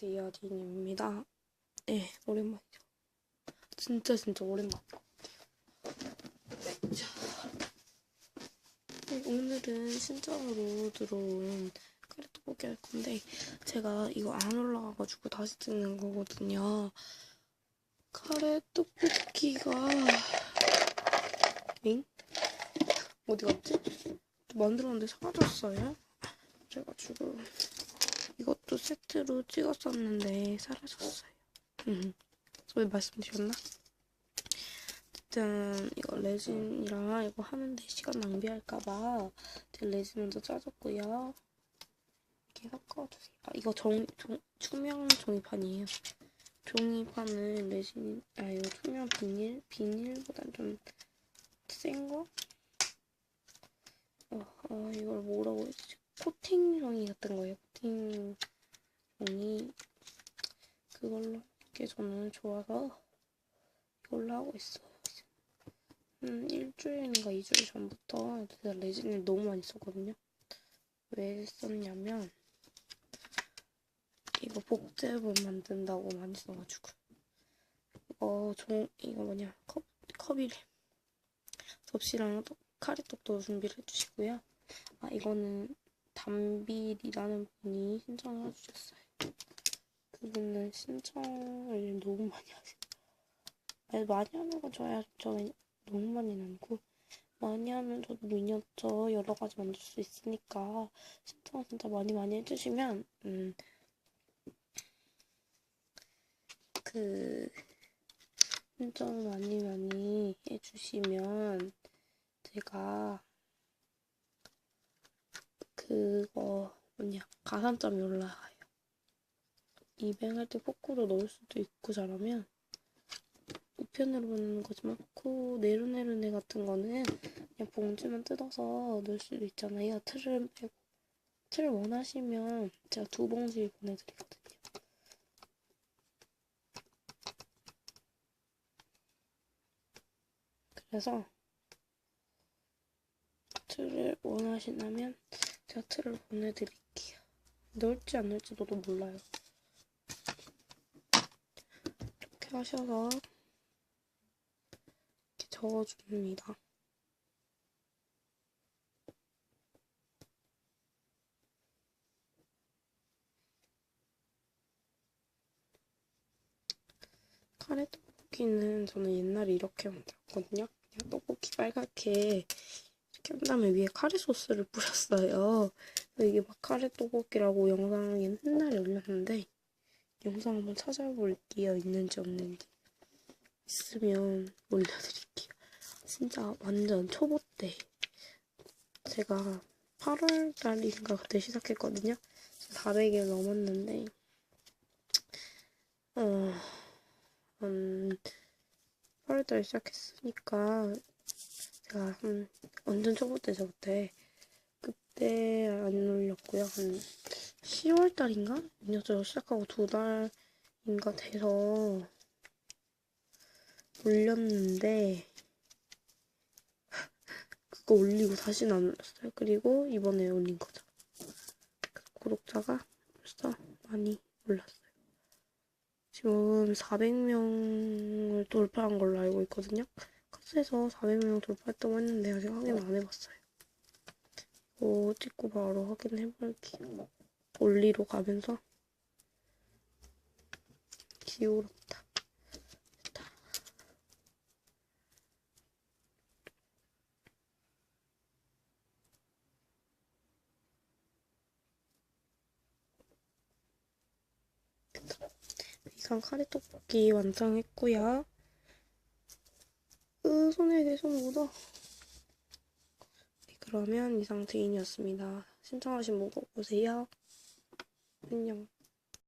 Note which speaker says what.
Speaker 1: 안녕하세요, 디님입니다. 네, 오랜만이죠. 진짜 진짜 같아요. 네, 자. 네, 오늘은 신청으로 들어온 카레떡볶이 할 건데 제가 이거 안 올라가가지고 다시 찍는 거거든요. 카레 떡볶이가 엥? 어디 갔지? 만들었는데 사라졌어요. 그래가지고 이것도 세트로 찍었었는데 사라졌어요. 음, 왜 말씀드렸나? 어쨌든 이거 레진이랑 이거 하는데 시간 낭비할까봐 제가 레진 먼저 짜줬고요. 이렇게 섞어주세요. 아, 이거 정, 정, 투명 종이판이에요. 종이판은 레진, 아 이거 투명 비닐? 비닐보단 좀 센 거? 어, 어, 이걸 뭐라고 했지? 코팅 종이 같은 거예요. 코팅 종이 그걸로 이렇게 저는 좋아서 이걸로 하고 있어요. 음, 일주일인가 이주일 전부터 제가 레진을 너무 많이 썼거든요. 왜 썼냐면 이거 복제본 만든다고 많이 써가지고 이거 종 이거 뭐냐 컵 컵이래 접시랑 떡, 카레떡도 준비를 해주시고요. 아 이거는 담빌이라는 분이 신청을 해주셨어요. 그분은 신청을 너무 많이 하세요. 아니, 많이 하는 건 저야 저 너무 많이는 아니고 많이 하면 저도 미니어처 여러 가지 만들 수 있으니까 신청 진짜 많이 많이 해주시면 음, 그 신청 많이 많이 해주시면 제가 그거 뭐냐 가산점이 올라가요. 이뱅할 때 포크로 넣을 수도 있고 잘하면 우편으로 보내는 거지만 포크 네로네로네 같은 거는 그냥 봉지만 뜯어서 넣을 수도 있잖아요. 틀을 빼고 틀을 원하시면 제가 두 봉지 보내드리거든요. 그래서 틀을 원하신다면 제가 틀을 보내드릴게요. 넣을지 안 넣을지 저도 몰라요. 이렇게 하셔서 이렇게 저어줍니다. 카레 떡볶이는 저는 옛날에 이렇게 만들었거든요. 그냥 떡볶이 빨갛게 이렇게 한 다음에 위에 카레 소스를 뿌렸어요. 이게 막 카레 떡볶이라고 영상에 옛날에 올렸는데 영상 한번 찾아볼게요. 있는지 없는지. 있으면 올려드릴게요. 진짜 완전 초보 때 제가 8월 달인가 그때 시작했거든요. 400일 넘었는데 어, 한 8월 달에 시작했으니까 제가 한 완전 초보 때 저부터 그때 안 올렸고요. 한 10월 달인가? 미니어처 시작하고 두 달인가 돼서 올렸는데 그거 올리고 다시는 안 올렸어요. 그리고 이번에 올린 거죠. 구독자가 벌써 많이 올랐어요. 지금 400명을 돌파한 걸로 알고 있거든요. 카스에서 400명 돌파했다고 했는데 아직 확인 안 해봤어요. 이거 찍고 바로 확인해볼게요. 올리로 가면서. 됐다. 이상 카레 떡볶이 완성했고요. 으, 손에 계속 묻어. 네, 그러면 이상 제인이었습니다. 신청하신 분 꼭 보세요. 안녕.